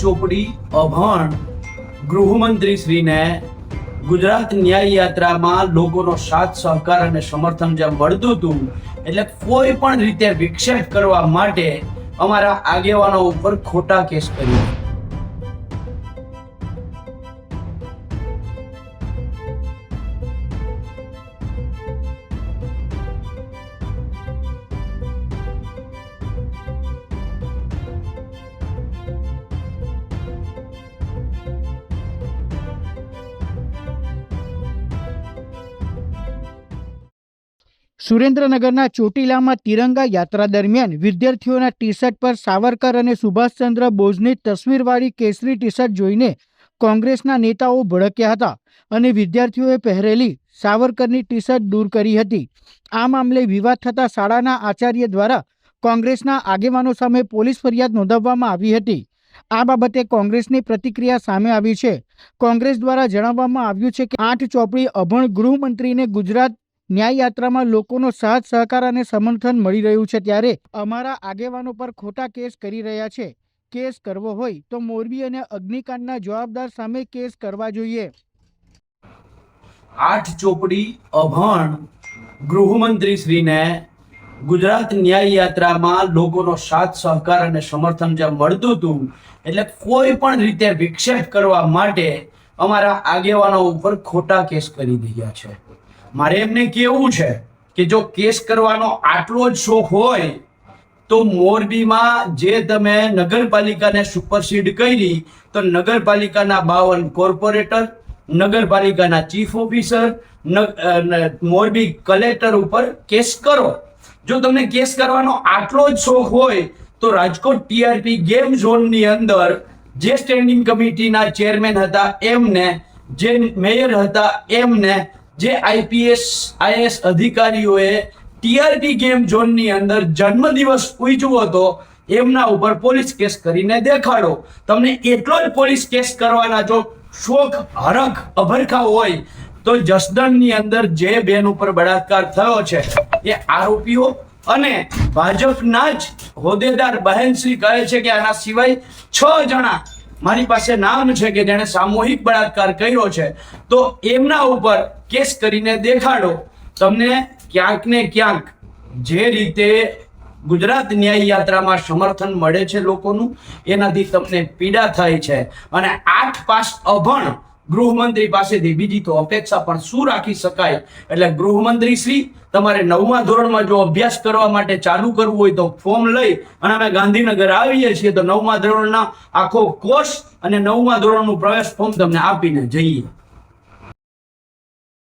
ચોપડી અભણ ગૃહમંત્રી શ્રીને ગુજરાત ન્યાય યાત્રામાં લોકોનો સાથ, સહકાર અને સમર્થન જેમ મળતું હતું, એટલે કોઈ પણ રીતે વિક્ષેપ કરવા માટે અમારા આગેવાનો ઉપર ખોટા કેસ કર્યો. સુરેન્દ્રનગરના ચોટીલામાં તિરંગા યાત્રા દરમિયાન વિદ્યાર્થીઓના ટી શર્ટ પર સાવરકર અને સુભાષચંદ્ર બોઝની તસવીરવાળી કેસરી ટી શર્ટ જોઈને કોંગ્રેસના નેતાઓ ભડક્યા હતા અને વિદ્યાર્થીઓએ પહેરેલી સાવરકરની ટી શર્ટ દૂર કરી હતી. આ મામલે વિવાદ થતા શાળાના આચાર્ય દ્વારા કોંગ્રેસના આગેવાનો સામે પોલીસ ફરિયાદ નોંધાવવામાં આવી હતી. આ બાબતે કોંગ્રેસની પ્રતિક્રિયા સામે આવી છે. કોંગ્રેસ દ્વારા જણાવવામાં આવ્યું છે કે આઠ ચોપડી અભણ ગૃહમંત્રીને ગુજરાત ન્યાય યાત્રામાં લોકોનો સાથ, સહકાર અને સમર્થન મળી રહ્યું છે ત્યારે અમારા આગેવાનો પર ખોટા કેસ કરી રહ્યા છે. કેસ કરવો હોય તો મોરબી અને અગ્નિકાંડના જવાબદાર સામે કેસ કરવા જોઈએ. આઠ ચોપડી અભણ ગૃહમંત્રી શ્રીને ગુજરાત ન્યાય યાત્રામાં લોકોનો સાથ, સહકાર અને સમર્થન જે મળતું હતું, એટલે કોઈ પણ રીતે વિક્ષેપ કરવા માટે અમારા આગેવાનો ઉપર ખોટા કેસ કરી રહ્યા છે. મારે એમને કેવું છે કે જો કેસ કરવાનો આટલો જ શોખ હોય, તો મોરબીમાં જે તમે નગરપાલિકાને સુપરસીડ કરી, તો નગરપાલિકાના બાવન કોર્પોરેટર, નગરપાલિકાના ચીફ ઓફિસર મોરબી કલેક્ટર ઉપર કેસ કરો. જો તમને કેસ કરવાનો આટલો જ શોખ હોય, તો રાજકોટ ટીઆરપી ગેમ ઝોનની અંદર જે સ્ટેન્ડિંગ કમિટીના ચેરમેન હતા એમને, જે મેયર હતા એમને જે આઈપીએસ આઈએસ અધિકારીઓએ ટીઆરપી ગેમ ઝોનની અંદર જન્મદિવસ ઉજવ્યો હતો, એમના ઉપર પોલીસ કેસ કરીને દેખાડો. તમને એટલો જ પોલીસ કેસ કરવાના જો શોખ હરખ, અભરખા હોય, તો જસદણની અંદર જે બેન ઉપર બળાત્કાર થયો છે, એ આરોપીઓ અને ભાજપના જ હોદ્દેદાર બહેનશ્રી કહે છે કે આના સિવાય છ જણા મારી પાસે નામ છે કે જેણે સામૂહિક બળાત્કાર કર્યો છે. તો એમના ઉપર કેસ કરીને દેખાડો. તમને ક્યાંક ને ક્યાંક જે રીતે ગુજરાત ન્યાય યાત્રામાં સમર્થન મળે છે લોકોનું, એનાથી તમને પીડા થાય છે. અને આઠ પાસ અભણ ગૃહમંત્રી પાસેથી બીજી તો અપેક્ષા પણ શું રાખી શકાય? એટલે ગૃહમંત્રી શ્રી, તમારે નવમા ધોરણમાં જો અભ્યાસ કરવા માટે ચાલુ કરવું હોય તો ફોર્મ લઈ, અને અમે ગાંધીનગર આવીએ છીએ તો નવમા ધોરણના આખો કોર્સ અને નવમા ધોરણનું પ્રવેશ ફોર્મ તમને આપીને જઈએ.